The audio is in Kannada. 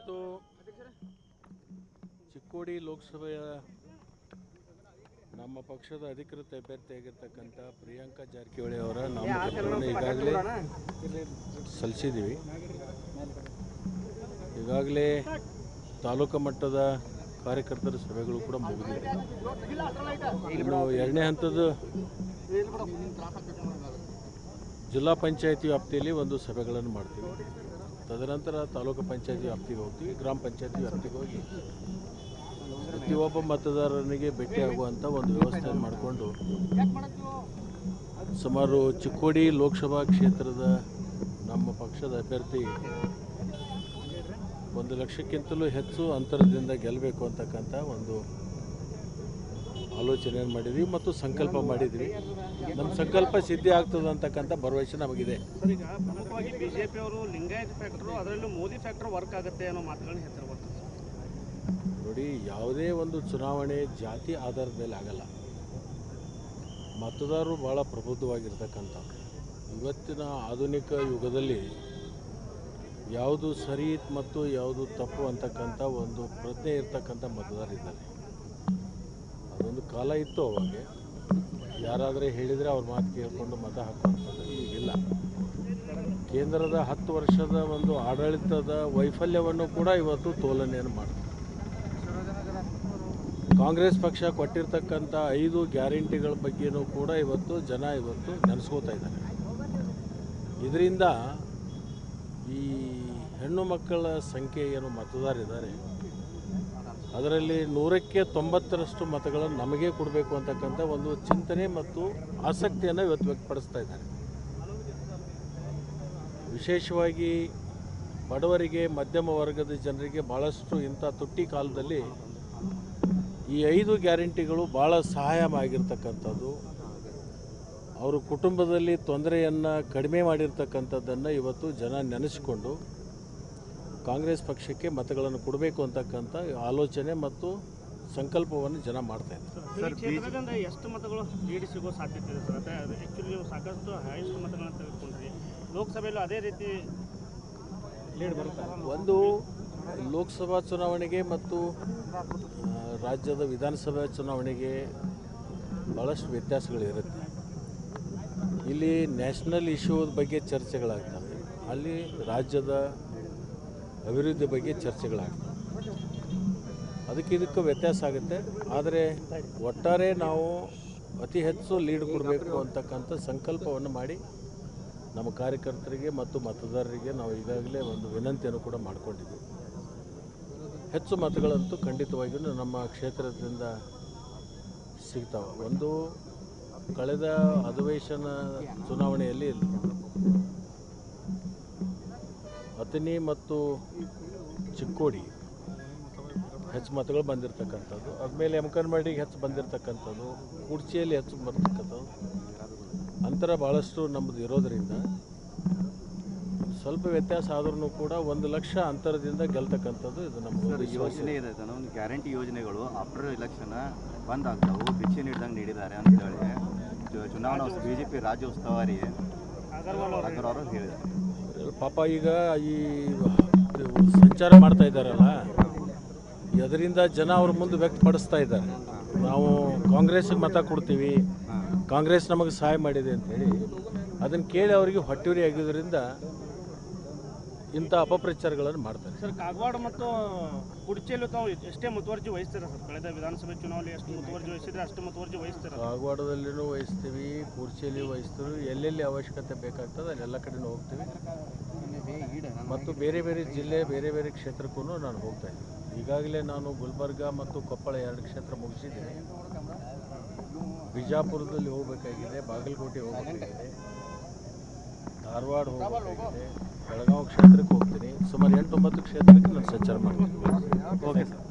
ಇವತ್ತು ಚಿಕ್ಕೋಡಿ ಲೋಕಸಭೆಯ ನಮ್ಮ ಪಕ್ಷದ ಅಧಿಕೃತ ಅಭ್ಯರ್ಥಿಯಾಗಿರ್ತಕ್ಕಂಥ ಪ್ರಿಯಾಂಕಾ ಜಾರಕಿಹೊಳಿ ಅವರ ನಾಮಪತ್ರವನ್ನು ಈಗಾಗಲೇ ಸಲ್ಲಿಸಿದ್ದೀವಿ. ಈಗಾಗಲೇ ತಾಲೂಕು ಮಟ್ಟದ ಕಾರ್ಯಕರ್ತರ ಸಭೆಗಳು ಕೂಡ ಮುಗಿದಿವೆ ಇನ್ನು ಎರಡನೇ ಹಂತದ ಜಿಲ್ಲಾ ಪಂಚಾಯತಿ ವ್ಯಾಪ್ತಿಯಲ್ಲಿ ಒಂದು ಸಭೆಗಳನ್ನು ಮಾಡ್ತೀವಿ. ತದನಂತರ ತಾಲೂಕು ಪಂಚಾಯತಿ ವ್ಯಾಪ್ತಿಗೆ ಹೋಗ್ತೀವಿ, ಗ್ರಾಮ ಪಂಚಾಯತಿ ವ್ಯಾಪ್ತಿಗೆ ಹೋಗಿ ಪ್ರತಿಯೊಬ್ಬ ಮತದಾರನಿಗೆ ಭೇಟಿಯಾಗುವಂಥ ಒಂದು ವ್ಯವಸ್ಥೆ ಮಾಡಿಕೊಂಡು ಸುಮಾರು ಚಿಕ್ಕೋಡಿ ಲೋಕಸಭಾ ಕ್ಷೇತ್ರದ ನಮ್ಮ ಪಕ್ಷದ ಅಭ್ಯರ್ಥಿ ಒಂದು ಲಕ್ಷಕ್ಕಿಂತಲೂ ಹೆಚ್ಚು ಅಂತರದಿಂದ ಗೆಲ್ಲಬೇಕು ಅಂತಕ್ಕಂಥ ಒಂದು ಆಲೋಚನೆಯನ್ನು ಮಾಡಿದ್ವಿ ಮತ್ತು ಸಂಕಲ್ಪ ಮಾಡಿದ್ವಿ. ನಮ್ಮ ಸಂಕಲ್ಪ ಸಿದ್ಧಿ ಆಗ್ತದೆ ಅಂತಕ್ಕಂಥ ಭರವಸೆ ನಮಗಿದೆ. ನೋಡಿ ಯಾವುದೇ ಒಂದು ಚುನಾವಣೆ ಜಾತಿ ಆಧಾರದ ಮೇಲೆ ಆಗಲ್ಲ. ಮತದಾರರು ಭಾಳ ಪ್ರಬುದ್ಧವಾಗಿರ್ತಕ್ಕಂಥ ಇವತ್ತಿನ ಆಧುನಿಕ ಯುಗದಲ್ಲಿ ಯಾವುದು ಸರಿ ಮತ್ತು ಯಾವುದು ತಪ್ಪು ಅಂತಕ್ಕಂಥ ಒಂದು ಪ್ರಜ್ಞೆ ಇರ್ತಕ್ಕಂಥ ಮತದಾರರಿದ್ದಾರೆ ಅದೊಂದು ಕಾಲ ಇತ್ತು ಅವಾಗ. ಯಾರಾದರೆ ಹೇಳಿದರೆ ಅವ್ರ ಮಾತು ಕೇಳಿಕೊಂಡು ಮತ ಹಾಕುವಂಥದ್ದು ಈಗಿಲ್ಲ. ಕೇಂದ್ರದ ಹತ್ತು ವರ್ಷದ ಒಂದು ಆಡಳಿತದ ವೈಫಲ್ಯವನ್ನು ಕೂಡ ಇವತ್ತು ತೋಲನೆಯನ್ನು ಮಾಡ್ತಾರೆ ಕಾಂಗ್ರೆಸ್ ಪಕ್ಷ ಕೊಟ್ಟಿರ್ತಕ್ಕಂಥ ಐದು ಗ್ಯಾರಂಟಿಗಳ ಬಗ್ಗೆನೂ ಕೂಡ ಇವತ್ತು ಜನ ಇವತ್ತು ನೆನೆಸ್ಕೋತಾ ಇದ್ದಾರೆ. ಇದರಿಂದ ಈ ಹೆಣ್ಣು ಮಕ್ಕಳ ಸಂಖ್ಯೆ ಏನು ಮತದಾರಿದ್ದಾರೆ ಅದರಲ್ಲಿ ನೂರಕ್ಕೆ ತೊಂಬತ್ತರಷ್ಟು ಮತಗಳನ್ನು ನಮಗೆ ಕೊಡಬೇಕು ಅಂತಕ್ಕಂಥ ಒಂದು ಚಿಂತನೆ ಮತ್ತು ಆಸಕ್ತಿಯನ್ನು ಇವತ್ತು ವ್ಯಕ್ತಪಡಿಸ್ತಾ ಇದ್ದಾರೆ. ವಿಶೇಷವಾಗಿ ಬಡವರಿಗೆ, ಮಧ್ಯಮ ವರ್ಗದ ಜನರಿಗೆ ಭಾಳಷ್ಟು ಇಂಥ ತುಟ್ಟಿ ಕಾಲದಲ್ಲಿ ಈ ಐದು ಗ್ಯಾರಂಟಿಗಳು ಭಾಳ ಸಹಾಯ ಆಗಿರ್ತಕ್ಕಂಥದ್ದು. ಅವರು ಕುಟುಂಬದಲ್ಲಿ ತೊಂದರೆಯನ್ನು ಕಡಿಮೆ ಮಾಡಿರ್ತಕ್ಕಂಥದ್ದನ್ನು ಇವತ್ತು ಜನ ನೆನೆಸಿಕೊಂಡು ಕಾಂಗ್ರೆಸ್ ಪಕ್ಷಕ್ಕೆ ಮತಗಳನ್ನು ಕೊಡಬೇಕು ಅಂತಕ್ಕಂಥ ಆಲೋಚನೆ ಮತ್ತು ಸಂಕಲ್ಪವನ್ನು ಜನ ಮಾಡ್ತಾ ಇದ್ದಾರೆ. ಎಷ್ಟು ಮತಗಳು ಲೀಡ್ ಸಿಗೋ ಸಾಧ್ಯತೆ ಇದೆ ಸರ್? ಅದೇ ಆ್ಯಕ್ಚುಲಿ ನೀವು ಸಾಕಷ್ಟು ಹೈಯೆಸ್ಟ್ ಮತಗಳನ್ನು ತೆಗೆದುಕೊಂಡ್ರಿ. ಲೋಕಸಭೆಯಲ್ಲೂ ಅದೇ ರೀತಿ ಲೀಡ್ ಬರುತ್ತೆ? ಒಂದು ಲೋಕಸಭಾ ಚುನಾವಣೆಗೆ ಮತ್ತು ರಾಜ್ಯದ ವಿಧಾನಸಭಾ ಚುನಾವಣೆಗೆ ಭಾಳಷ್ಟು ವ್ಯತ್ಯಾಸಗಳಿರುತ್ತೆ. ಇಲ್ಲಿ ನ್ಯಾಷನಲ್ ಇಶ್ಯೂ ಬಗ್ಗೆ ಚರ್ಚೆಗಳಾಗ್ತವೆ. ಅಲ್ಲಿ ರಾಜ್ಯದ ಅಭಿವೃದ್ಧಿ ಬಗ್ಗೆ ಚರ್ಚೆಗಳಾಗ್ತವೆ. ಅದಕ್ಕೆ ಇದಕ್ಕೂ ವ್ಯತ್ಯಾಸ ಆಗುತ್ತೆ. ಆದರೆ ಒಟ್ಟಾರೆ ನಾವು ಅತಿ ಹೆಚ್ಚು ಲೀಡ್ ಕೊಡಬೇಕು ಅಂತಕ್ಕಂಥ ಸಂಕಲ್ಪವನ್ನು ಮಾಡಿ ನಮ್ಮ ಕಾರ್ಯಕರ್ತರಿಗೆ ಮತ್ತು ಮತದಾರರಿಗೆ ನಾವು ಈಗಾಗಲೇ ಒಂದು ವಿನಂತಿಯನ್ನು ಕೂಡ ಮಾಡಿಕೊಂಡಿದ್ದೀವಿ. ಹೆಚ್ಚು ಮತಗಳಂತೂ ಖಂಡಿತವಾಗಿಯೂ ನಮ್ಮ ಕ್ಷೇತ್ರದಿಂದ ಸಿಗ್ತಾವೆ. ಒಂದು ಕಳೆದ ಅಧಿವೇಶನ ಚುನಾವಣೆಯಲ್ಲಿ ಅತನಿ ಮತ್ತು ಚಿಕ್ಕೋಡಿ ಹೆಚ್ಚು ಮತಗಳು ಬಂದಿರತಕ್ಕಂಥದ್ದು. ಆದಮೇಲೆ ಎಮ್ಕನ್ಮಡಿಗೆ ಹೆಚ್ಚು ಬಂದಿರತಕ್ಕಂಥದ್ದು. ಕುರ್ಚಿಯಲ್ಲಿ ಹೆಚ್ಚು ಬರ್ತಕ್ಕಂಥದ್ದು ಅಂತರ ಭಾಳಷ್ಟು ನಮ್ಮದು ಇರೋದರಿಂದ ಸ್ವಲ್ಪ ವ್ಯತ್ಯಾಸ ಆದ್ರೂ ಕೂಡ ಒಂದು ಲಕ್ಷ ಅಂತರದಿಂದ ಗೆಲ್ತಕ್ಕಂಥದ್ದು ಇದು ನಮ್ಮ ಯೋಜನೆ ಇದೆ ಒಂದು ಗ್ಯಾರಂಟಿ ಯೋಜನೆಗಳು ಆಫ್ಟರ್ ಎಲೆಕ್ಷನ್ ಬಂದ್ ಆಗ್ತಾವು ಭಿಕ್ಷೆ ನೀಡಿದಂಗೆ ನೀಡಿದ್ದಾರೆ ಅಂತ ಹೇಳಿ. ಚುನಾವಣಾ ಬಿ ಜೆ ಪಿ ರಾಜ್ಯ ಉಸ್ತುವಾರಿ ಅಗರ್ವಾಲ್ ಅವರು ಹೇಳಿದ್ದಾರೆ. ಪಾಪ ಈಗ ಈ ಸಂಚಾರ ಮಾಡ್ತಾ ಇದ್ದಾರಲ್ಲ ಅದರಿಂದ ಜನ ಅವ್ರ ಮುಂದೆ ವ್ಯಕ್ತಪಡಿಸ್ತಾ ಇದ್ದಾರೆ. ನಾವು ಕಾಂಗ್ರೆಸ್ಗೆ ಮತ ಕೊಡ್ತೀವಿ, ಕಾಂಗ್ರೆಸ್ ನಮಗೆ ಸಹಾಯ ಮಾಡಿದೆ ಅಂತೇಳಿ ಅದನ್ನು ಕೇಳಿ ಅವರಿಗೆ ಹೊಟ್ಟೂರಿ ಆಗಿದ್ದರಿಂದ ಇಂಥ ಅಪಪ್ರಚಾರಗಳನ್ನು ಮಾಡ್ತಾರೆ. ಸರ್ ಕಾಗವಾಡ ಮತ್ತು ಕುಡ್ಚಿಯಲ್ಲೂ ತಾವು ಎಷ್ಟೇ ಮುತುವರ್ಜಿ ವಹಿಸ್ತೀರ ಸರ್? ಕಳೆದ ವಿಧಾನಸಭೆ ಚುನಾವಣೆ ಎಷ್ಟು ಮುತುವರ್ಜಿ ವಹಿಸಿದ್ರೆ ಅಷ್ಟು ಮುತುವರ್ಜಿ ವಹಿಸ್ತೀರ ಕಾಗವಾಡದಲ್ಲಿನೂ ವಹಿಸ್ತೀವಿ ಕೂರ್ಚಿಯಲ್ಲಿ ವಹಿಸ್ತೀವಿ ಎಲ್ಲೆಲ್ಲಿ ಅವಶ್ಯಕತೆ ಬೇಕಾಗ್ತದೆ ಅಲ್ಲೆಲ್ಲ ಕಡೆನೂ ಹೋಗ್ತೀವಿ. ಮತ್ತು ಬೇರೆ ಬೇರೆ ಜಿಲ್ಲೆ ಬೇರೆ ಬೇರೆ ಕ್ಷೇತ್ರಕ್ಕೂ ನಾನು ಹೋಗ್ತಾ ಇದ್ದೀನಿ. ಈಗಾಗಲೇ ನಾನು ಗುಲ್ಬರ್ಗ ಮತ್ತು ಕೊಪ್ಪಳ ಎರಡು ಕ್ಷೇತ್ರ ಮುಗಿಸಿದ್ದೀನಿ. ಬಿಜಾಪುರದಲ್ಲಿ ಹೋಗಬೇಕಾಗಿದೆ ಬಾಗಲಕೋಟೆ ಹೋಗಬೇಕಾಗಿದೆ. ಧಾರವಾಡ ಹೋಗಬೇಕಾಗಿದೆ. ಬೆಳಗಾವಿ ಕ್ಷೇತ್ರಕ್ಕೆ ಹೋಗ್ತೀನಿ. ಸುಮಾರು ಎಂಟು ಒಂಬತ್ತು ಕ್ಷೇತ್ರಕ್ಕೆ ನಾನು ಸಂಚಾರ ಮಾಡ್ತೀನಿ. Okay sir